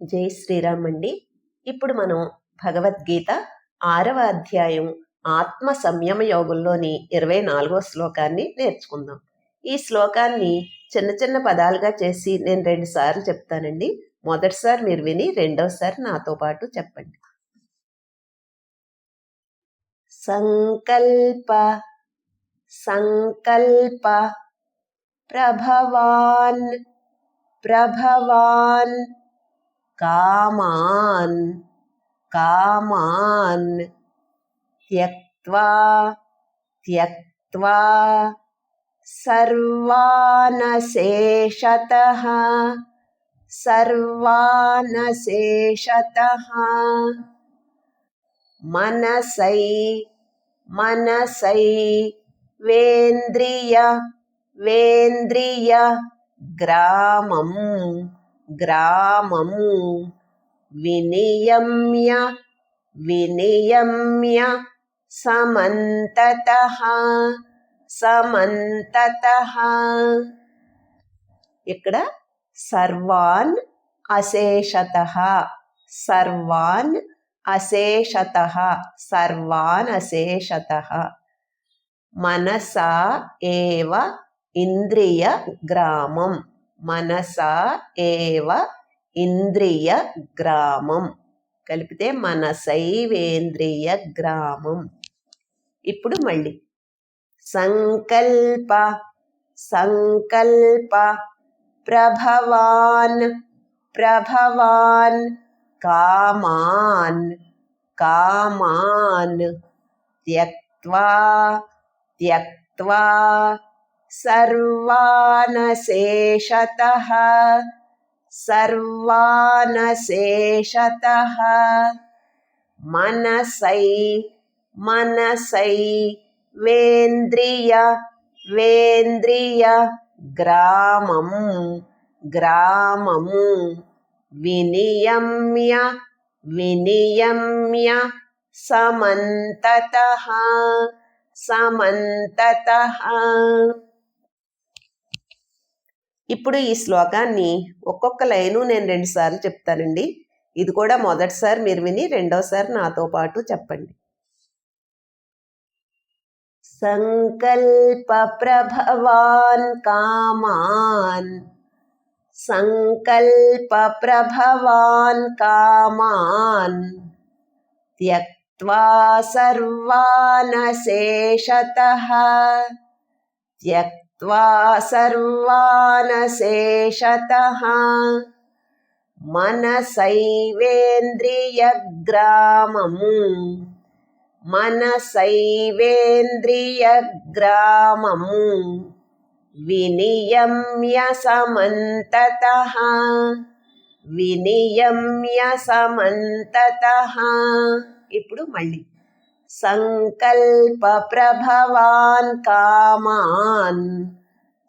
జై శ్రీరామ్ అండి. ఇప్పుడు మనం భగవద్గీత ఆరవ అధ్యాయం ఆత్మ సంయమ యోగంలోని ఇరవై నాలుగో శ్లోకాన్ని నేర్చుకుందాం. ఈ శ్లోకాన్ని చిన్న చిన్న పదాలుగా చేసి నేను రెండు సార్లు చెప్తానండి. మొదటిసారి మీరు విని రెండోసారి నాతో పాటు చెప్పండి. సంకల్ప సంకల్ప ప్రభవాన్ ప్రభవాన్ कामान् कामान् त्यक्त्वा त्यक्त्वा सर्वानशेषतः सर्वानशेषतः। मनसै मनसै वेन्द्रिय वेन्द्रिय ग्रामम्। గ్రామం వినియమ్య వినియమ్య సమంతత సమంతత. ఇక్కడ సర్వాన్ అశేషత సర్వాన్ అశేషత సర్వాన్ అశేషత. మనసా ఏవ ఇంద్రియ గ్రామం. మనసా ఏవ ఇంద్రియ గ్రామం. కలిపితే మనసైవేంద్రియ గ్రామం. ఇప్పుడు మళ్ళీ. సంకల్ప సంకల్ప ప్రభవాన్ ప్రభవాన్ కామాన్ కామాన్ త్యక్వా త్యక్వా सर्वानशेषतः सर्वानशेषतः। मनसै मनसै वेन्द्रिय वेन्द्रिय ग्राममु ग्राममु विनियम्य विनियम्य समन्ततः समन्ततः। ఇప్పుడు ఈ శ్లోకాన్ని ఒక్కొక్క లైను నేను రెండుసార్లు చెప్తానండి. ఇది కూడా మొదటిసారి మీరు విని రెండోసారి నాతో పాటు చెప్పండి. సంకల్ప ప్రభవాన్ కామాన్. సంకల్ప ప్రభవాన్ కామాన్. త్యక్వా సర్వానశేషత. త్యక్ त्यक्त्वा सर्वानशेषतः मनसैवेन्द्रियग्रामम् मनसैवेन्द्रियग्रामम् विनियम्य समन्ततः వినియమ్య సమంతత ఇప్పుడు మళ్ళీ सङ्कल्पप्रभवान् कामान्।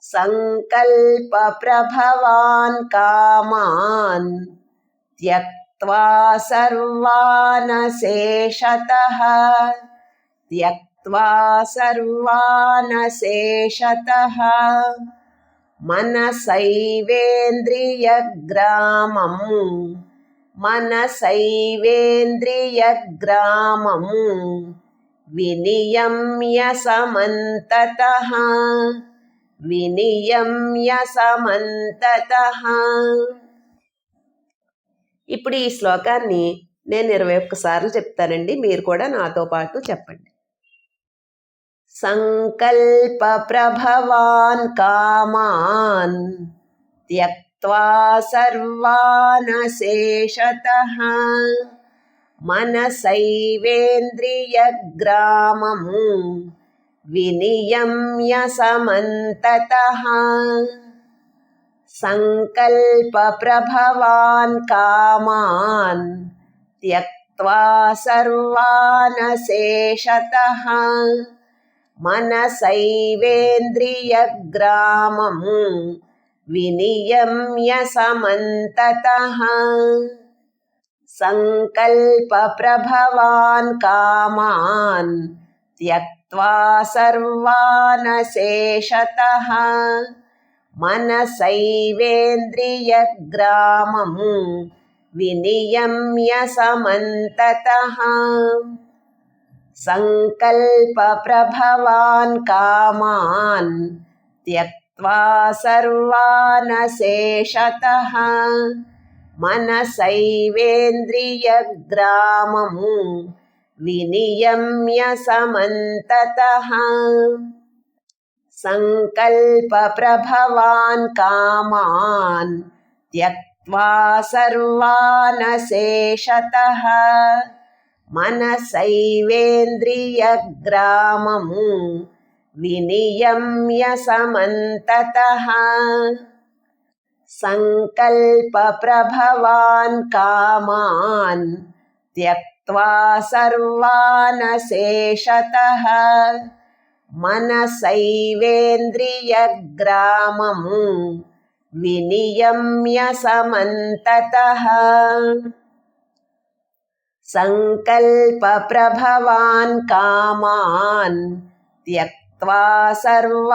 सङ्कल्पप्रभवान् कामान्। त्यक्त्वा सर्वानशेषतः। त्यक्त्वा सर्वानशेषतः। मनसैवेन्द्रियग्रामम्। మనసైవేంద్రియగ్రామం వినియమ్య సమంతత వినియమ్య సమంతత ఇప్పుడు ఈ శ్లోకాన్ని నేను ఇరవై ఒక్కసార్లు చెప్తానండి. మీరు కూడా నాతో పాటు చెప్పండి. సంకల్ప ప్రభవాన్ కామాన్ త్యక్ त्वा सर्वानशेषतः मनसैवेन्द्रियग्रामम् विनियम्य समन्ततः सङ्कल्पप्रभवान् कामान् त्यक्त्वा सर्वानशेषतः मनसैवेन्द्रियग्रामम् विनियम्य समन्ततः सङ्कल्पप्रभवान् कामान् त्यक्त्वा सर्वानशेषतः మనసైవేంద్రియగ్రామము विनियम्य समन्ततः सङ्कल्पप्रभवान् कामान् त्यक्त्वा सर्वानशेषतः मनसैवेन्द्रियग्रामम् विनियम्य समन्ततः सङ्कल्पप्रभवान् कामान् त्यक्त्वा सर्वानशेषतः मनसैवेन्द्रियग्रामम् विनियम्य समन्ततः सङ्कल्पप्रभवान् कामान् त्यक्त्वा सर्वानशेषतः मनसैवेन्द्रियग्रामम् विनियम्य समन्ततः सङ्कल्पप्रभवान् कामान् त्यक्त्वा सर्वानशेषतः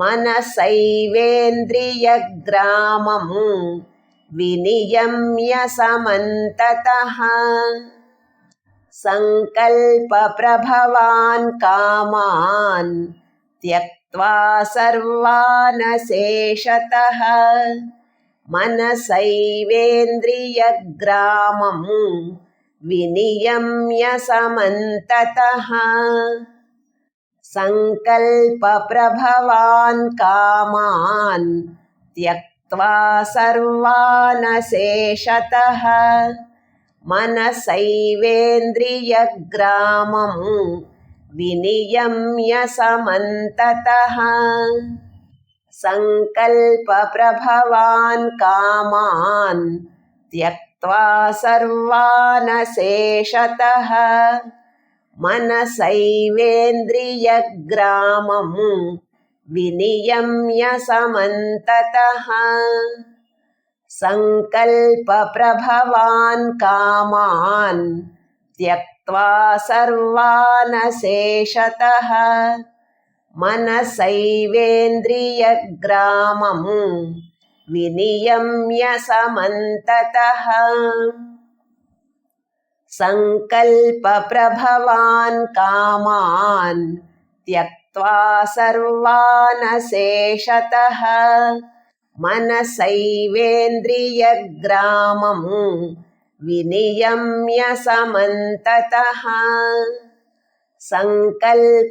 मनसैवेन्द्रियग्रामम् विनियम्य समन्ततः सङ्कल्पप्रभवान् कामान् त्यक्त्वा सर्वानशेषतः मनसैवेन्द्रियग्रामम् विनियम्य समन्ततः सङ्कल्पप्रभवान् कामान् त्यक्त्वा सर्वानशेषतः मनसैवेन्द्रियग्रामम् विनियम्य समन्ततः सङ्कल्पप्रभवान् कामान् त्यक्त्वा सर्वानशेषतः मनसैवेन्द्रियग्रामम् विनियम्य समन्ततः सङ्कल्पप्रभवान् कामान् त्यक्त्वा सर्वानशेषतः मनसैवेन्द्रियग्रामम् विनियम्य समन्ततः सङ्कल्पप्रभवान् कामान् त्यक्त्वा सर्वानशेषतः मनसैवेन्द्रियग्रामम् विनियम्य समन्ततः सङ्कल्पप्रभवान्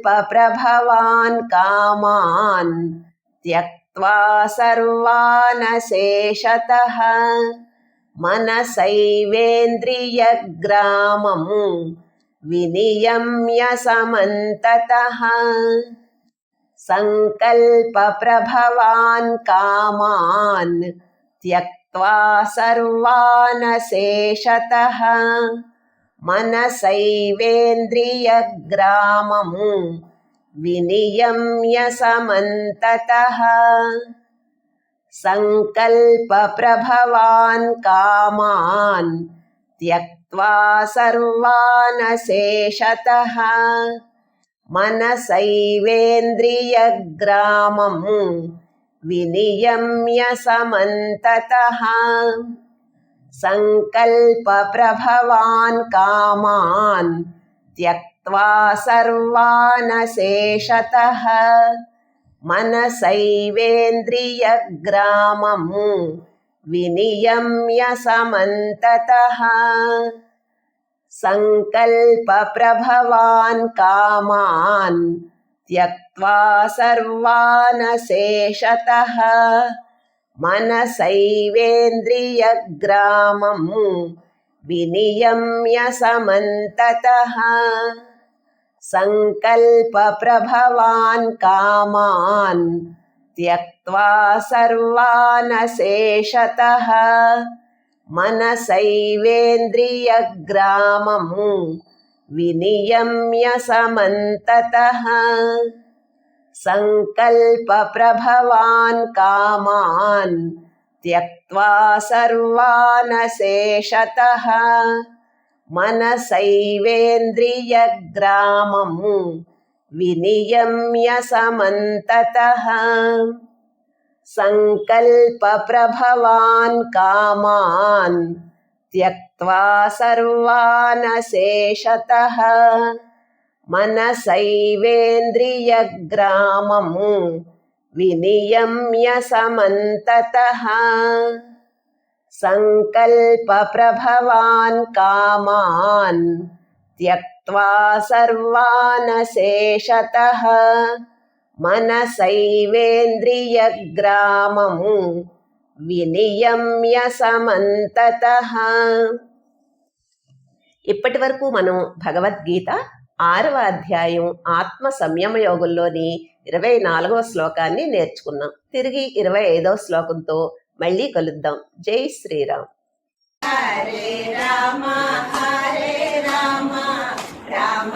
कामान् त्यक्त्वा सर्वानशेषतः मनसैवेन्द्रियग्रामम् विनियम्य समन्ततः सङ्कल्पप्रभवान् कामान् त्यक्त्वा सर्वानशेषतः मनसैवेन्द्रियग्रामम् विनियम्य समन्ततः। सङ्कल्पप्रभवान् कामान् त्यक्त्वा सर्वानशेषतः। मनसैवेन्द्रियग्रामम् विनियम्य समन्ततः। सङ्कल्पप्रभवान् कामान् त्यक्त्वा सर्वानशेषतः मनसैवेन्द्रियग्रामम् विनियम्य समन्ततः सङ्कल्पप्रभवान् कामान् त्यक्त्वा सर्वानशेषतः मनसैवेन्द्रियग्रामम् विनियम्य समन्ततः सङ्कल्पप्रभवान् कामान् त्यक्त्वा सर्वानशेषतः मनसैवेन्द्रियग्रामम् विनियम्य समन्ततः सङ्कल्पप्रभवान् कामान् त्यक्त्वा सर्वानशेषतः మనసైవేంద్రియగ్రామం వినియమ్య సమంతత. సంకల్పప్రభవాన్ కామాన్ త్యక్వా సర్వానశేషత. మనసైవేంద్రియగ్రామం వినియమ్య సమంతత. सङ्कल्पप्रभवान् कामान् त्यक्त्वा सर्वानशेषतः మనసైవేంద్రియగ్రామము వినియమ్య సమంతత ఇప్పటి వరకు మనం భగవద్గీత ఆరవ అధ్యాయం ఆత్మ సంయమ యోగంలోని ఇరవై నాలుగవ శ్లోకాన్ని నేర్చుకున్నాం తిరిగి ఇరవై ఐదవ శ్లోకంతో మళ్ళీ కలుద్దాం. జై శ్రీరామ్. హరే రామ హరే రామ రామ